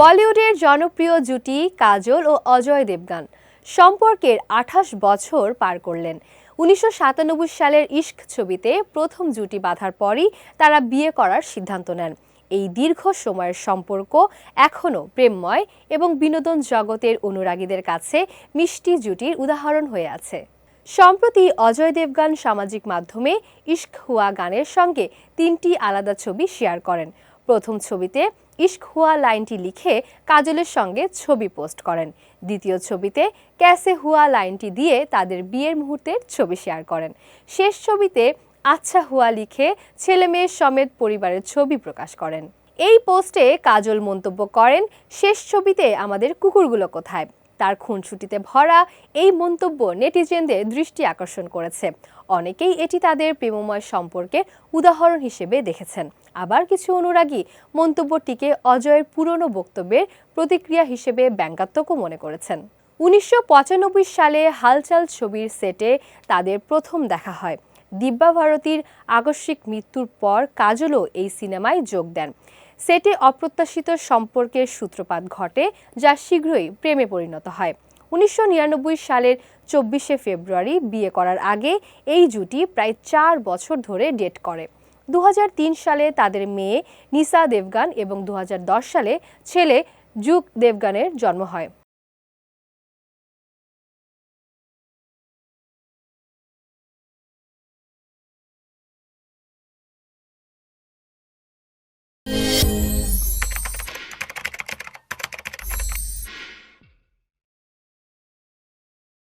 বলিউডের জনপ্রিয় জুটি কাজল ও অজয় দেবগান সম্পর্কের আঠাশ বছর পার করলেন। উনিশশো সাতানব্বই সালের ইশক ছবিতে প্রথম জুটি বাঁধার পরই তারা বিয়ে করার সিদ্ধান্ত নেন। এই দীর্ঘ সময়ের সম্পর্ক এখনও প্রেমময় এবং বিনোদন জগতের অনুরাগীদের কাছে মিষ্টি জুটির উদাহরণ হয়ে আছে। সম্প্রতি অজয় দেবগান সামাজিক মাধ্যমে ইশক হুয়া গানের সঙ্গে তিনটি আলাদা ছবি শেয়ার করেন। প্রথম ছবিতে ইশক হুয়া লাইনটি লিখে কাজলের সঙ্গে ছবি পোস্ট করেন। দ্বিতীয় ছবিতে ক্যাসে হুয়া লাইনটি দিয়ে তাদের বিয়ের মুহূর্তের ছবি শেয়ার করেন। শেষ ছবিতে আচ্ছা হুয়া লিখে ছেলে মেয়ের সমেত পরিবারের ছবি প্রকাশ করেন। এই পোস্টে কাজল মন্তব্য করেন, শেষ ছবিতে আমাদের কুকুরগুলো কোথায়? তার খুনসুটিতে ভরা এই মন্তব্য নেটিজেনদের দৃষ্টি আকর্ষণ করেছে। অনেকেই এটি তাদের প্রেমময় সম্পর্কে উদাহরণ হিসেবে দেখেছেন। আবার কিছু অনুরাগী মন্তব্যটিকে অজয়ের পুরনো বক্তব্যের প্রতিক্রিয়া হিসেবে ব্যঙ্গাত্মকও মনে করেছেন। উনিশশো পঁচানব্বই সালে হালচাল ছবির সেটে তাদের প্রথম দেখা হয়। দিব্যা ভারতীর আকস্মিক মৃত্যুর পর কাজলও এই সিনেমায় যোগ দেন। সেটে অপ্রত্যাশিত সম্পর্কের সূত্রপাত ঘটে, যা শীঘ্রই প্রেমে পরিণত হয়। উনিশশো নিরানব্বই সালের চব্বিশে ফেব্রুয়ারি বিয়ে করার আগে এই জুটি প্রায় চার বছর ধরে ডেট করে। দু হাজার তিন সালে তাদের মেয়ে নিসা দেবগান এবং দু হাজার দশ সালে ছেলে যুগ দেবগানের জন্ম হয়।